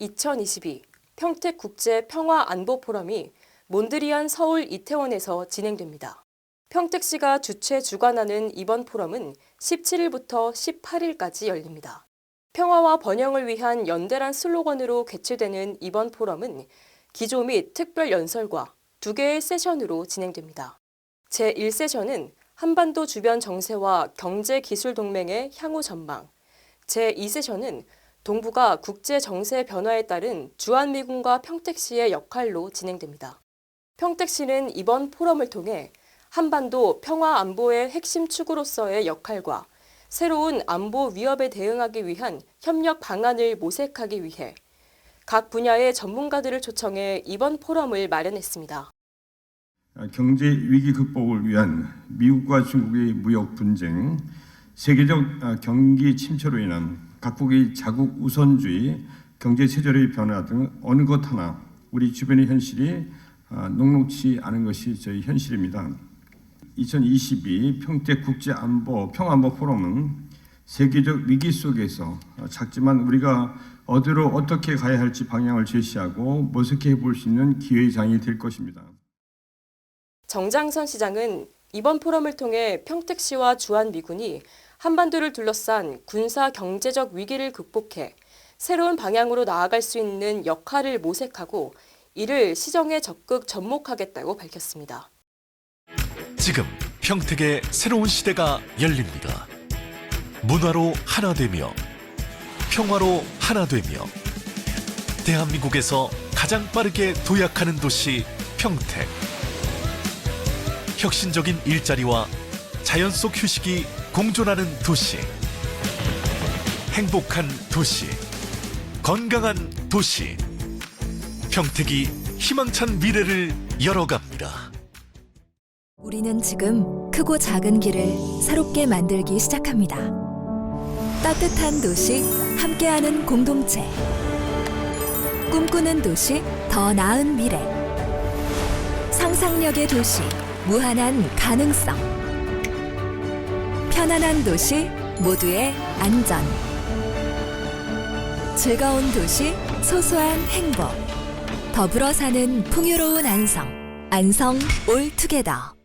2022 평택 국제 평화 안보 포럼이 몬드리안 서울 이태원에서 진행됩니다. 평택시가 주최 주관하는 이번 포럼은 17일부터 18일까지 열립니다. 평화와 번영을 위한 연대란 슬로건으로 개최되는 이번 포럼은 기조 및 특별 연설과 두 개의 세션으로 진행됩니다. 제1세션은 한반도 주변 정세와 경제 기술 동맹의 향후 전망, 제2세션은 동북아 국제 정세 변화에 따른 주한미군과 평택시의 역할로 진행됩니다. 평택시는 이번 포럼을 통해 한반도 평화 안보의 핵심 축으로서의 역할과 새로운 안보 위협에 대응하기 위한 협력 방안을 모색하기 위해 각 분야의 전문가들을 초청해 이번 포럼을 마련했습니다. 경제 위기 극복을 위한 미국과 중국의 무역 분쟁, 세계적 아, 경기 침체로 인한 각국의 자국 우선주의, 경제 체제의 변화 등 어느 것 하나 우리 주변의 현실이 아, 녹록치 않은 것이 저희 현실입니다. 2022 평택 국제 안보 평안보 포럼은 세계적 위기 속에서 작지만 우리가 어디로 어떻게 가야 할지 방향을 제시하고 모색해 볼 수 있는 기회의 장이 될 것입니다. 정장선 시장은 이번 포럼을 통해 평택시와 주한미군이 한반도를 둘러싼 군사 경제적 위기를 극복해 새로운 방향으로 나아갈 수 있는 역할을 모색하고 이를 시정에 적극 접목하겠다고 밝혔습니다. 지금 평택의 새로운 시대가 열립니다. 문화로 하나 되며 평화로 하나 되며 대한민국에서 가장 빠르게 도약하는 도시 평택. 혁신적인 일자리와 자연 속 휴식이 공존하는 도시. 행복한 도시. 건강한 도시. 평택이 희망찬 미래를 열어갑니다. 우리는 지금 크고 작은 길을 새롭게 만들기 시작합니다. 따뜻한 도시, 함께하는 공동체. 꿈꾸는 도시, 더 나은 미래. 상상력의 도시, 무한한 가능성. 편안한 도시, 모두의 안전. 즐거운 도시, 소소한 행복. 더불어 사는 풍요로운 안성. 안성 올투게더.